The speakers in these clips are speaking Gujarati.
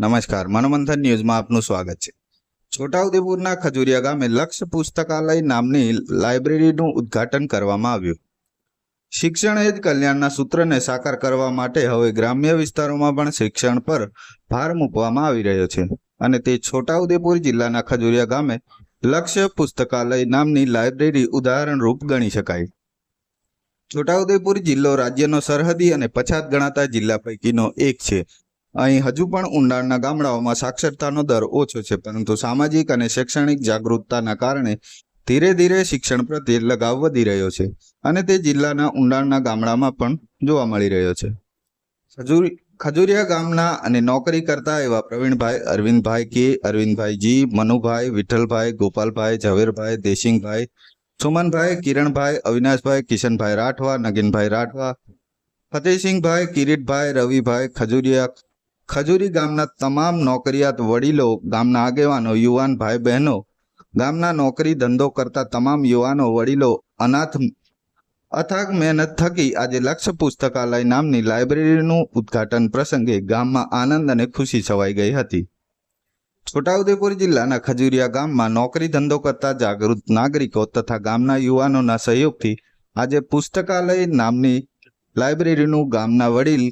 નમસ્કાર, મનોમંથન ન્યૂઝમાં આપનું સ્વાગત છે. છોટાઉદેપુરના ખજુરિયા ગામે લક્ષ પુસ્તકાલય નામની લાઇબ્રેરીનું ઉદ્ઘાટન કરવામાં આવ્યું. શિક્ષણ એ જ કલ્યાણના સૂત્રને સાકાર કરવા માટે હવે ગ્રામ્ય વિસ્તારોમાં પણ શિક્ષણ પર ભાર મૂકવામાં આવી રહ્યો છે અને તે છોટાઉદેપુર જિલ્લાના ખજુરિયા ગામે લક્ષ્ય પુસ્તકાલય નામની લાઇબ્રેરી ઉદાહરણરૂપ ગણી શકાય. છોટાઉદેપુર જિલ્લો રાજ્યનો સરહદી અને પછાત ગણાતા જિલ્લા પૈકીનો એક છે. અહીં હજુ પણ ઊંડાણના ગામડાઓમાં સાક્ષરતાનો દર ઓછો છે, પરંતુ સામાજિક અને શૈક્ષણિક જાગૃતતાના કારણે ધીરે ધીરે શિક્ષણ પ્રત્યે લગાવ વધી રહ્યો છે અને તે જિલ્લાના ઊંડાણના ગામડામાં પણ જોવા મળી રહ્યો છે. ખજૂરી, ખજુરિયા ગામના અને નોકરી કરતા એવા પ્રવીણભાઈ, અરવિંદભાઈ કે અરવિંદભાઈ જી મનુભાઈ, વિઠ્ઠલભાઈ, ગોપાલભાઈ, ઝવેરભાઈ, દેશિંગભાઈ, સુમનભાઈ, કિરણભાઈ, અવિનાશભાઈ, કિશનભાઈ રાઠવા, નગીનભાઈ રાઠવા, ફતેહસિંહભાઈ, કિરીટભાઈ, રવિભાઈ, ખજુરિયા ખજુરી ગામના તમામ નોકરિયાત વડીલો, ગામના આગેવાનો, યુવાન ભાઈ બહેનો, ગામના નોકરી ધંધો કરતા તમામ યુવાનો વડીલો અનાથ અથાગ મહેનત થકી આજે લક્ષ પુસ્તકાલય નામની લાઇબ્રેરીનું ઉદ્ઘાટન પ્રસંગે ગામમાં આનંદ અને ખુશી છવાઈ ગઈ હતી. છોટાઉદેપુર જિલ્લાના ખજુરિયા ગામમાં નોકરી ધંધો કરતા જાગૃત નાગરિકો તથા ગામના યુવાનોના સહયોગથી આજે પુસ્તકાલય નામની લાઇબ્રેરીનું ગામના વડીલ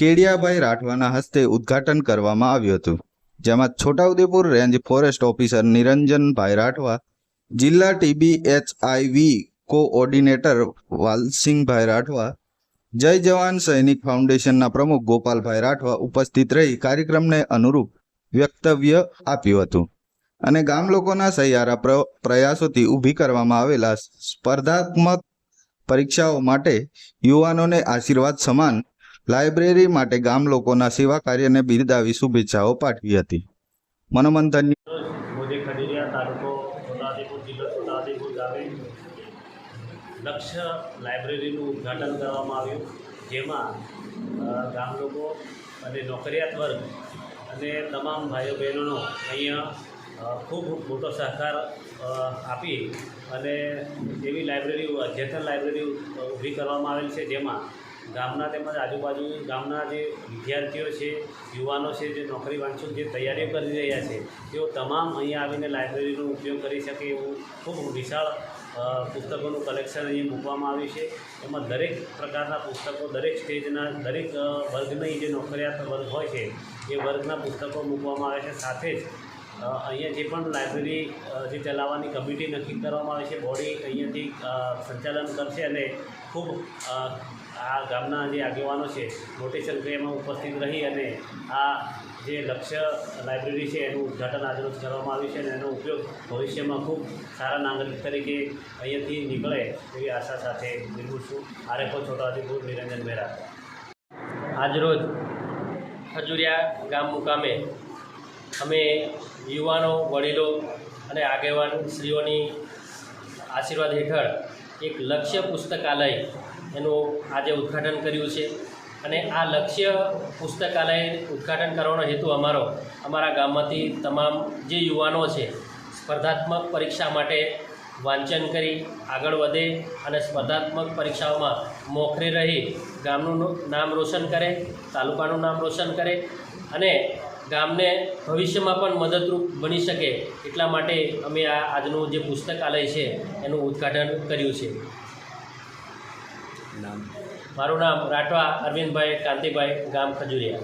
કેડિયાભાઈ રાઠવાના હસ્તે ઉદ્ઘાટન કરવામાં આવ્યું હતું, જેમાં Chhotaudepur range forest officer Niranjanbhai Rathwa, જિલ્લા TB HIV coordinator Walsinhbhai Rathwa, જય જવાન સૈનિક ફાઉન્ડેશનના પ્રમુખ ગોપાલભાઈ રાઠવા ઉપસ્થિત રહી કાર્યક્રમને અનુરૂપ વક્તવ્ય આપ્યું હતું. અને ગામ લોકોના સહિયારા પ્ર- પ્રયાસોથી ઊભી કરવામાં આવેલા સ્પર્ધાત્મક પરીક્ષાઓ માટે યુવાનોને આશીર્વાદ સમાન લાઇબ્રેરી માટે ગામ લોકોના સેવા કાર્યને બિરદાવી શુભેચ્છાઓ પાઠવી હતી. મનોમંથન લક્ષ્ય લાઇબ્રેરીનું ઉદ્ઘાટન કરવામાં આવ્યું, જેમાં ગામ લોકો અને નોકરિયાત વર્ગ અને તમામ ભાઈઓ બહેનોનો અહીંયા ખૂબ મોટો સહકાર આપી અને એવી લાઇબ્રેરી અદ્યતન લાઇબ્રેરી ઊભી કરવામાં આવેલ છે, જેમાં ગામના તેમજ આજુબાજુ ગામના જે વિદ્યાર્થીઓ છે, યુવાનો છે, જે નોકરી વાંચુક જે તૈયારીઓ કરી રહ્યા છે, તેઓ તમામ અહીંયા આવીને લાઇબ્રેરીનો ઉપયોગ કરી શકે એવું ખૂબ વિશાળ પુસ્તકોનું કલેક્શન અહીં મૂકવામાં આવ્યું છે. એમાં દરેક પ્રકારના પુસ્તકો, દરેક સ્ટેજના, દરેક વર્ગની જે નોકરિયાત વર્ગ હોય છે, એ વર્ગના પુસ્તકો મૂકવામાં આવે છે. સાથે જ અહીંયા જે પણ લાઇબ્રેરી જે ચલાવવાની કમિટી નક્કી કરવામાં આવે છે, બોડી અહીંયાથી સંચાલન કરશે અને ખૂબ આ ગામના જે આગેવાનો છે, મોટી સંખ્યામાં ઉપસ્થિત રહી અને આ જે લક્ષ્ય લાઇબ્રેરી છે, એનું ઉદ્ઘાટન આજરોજ કરવામાં આવ્યું છે અને એનો ઉપયોગ ભવિષ્યમાં ખૂબ સારા નાગરિક તરીકે અહીંયાથી નીકળે એવી આશા સાથે બિલકુલ છું. આરેખો છોટાદીપુર નિરંજન મહેરા આજરોજ ખજુરિયા ગામ મુકામે અમે યુવાનો, વડીલો અને આગેવાન શ્રીઓની આશીર્વાદ હેઠળ એક લક્ષ્ય પુસ્તકાલય એનું આજે ઉદ્ઘાટન કર્યું છે. અને આ લક્ષ્ય પુસ્તકાલય ઉદ્ઘાટન કરવાનો હેતુ અમારો. અમારા ગામમાંથી તમામ જે યુવાનો છે, સ્પર્ધાત્મક પરીક્ષા માટે વાંચન કરી આગળ વધે અને સ્પર્ધાત્મક પરીક્ષાઓમાં મોખરે રહી ગામનું નામ રોશન કરે, તાલુકાનું નામ રોશન કરે અને ગામને ભવિષ્યમાં પણ મદદરૂપ બની શકે એટલા માટે અમે આ આજનું જે પુસ્તકાલય છે, એનું ઉદ્ઘાટન કર્યું છે. મારું નામ રાઠવા અરવિંદભાઈ કાંતિભાઈ ગામ ખજુરિયા.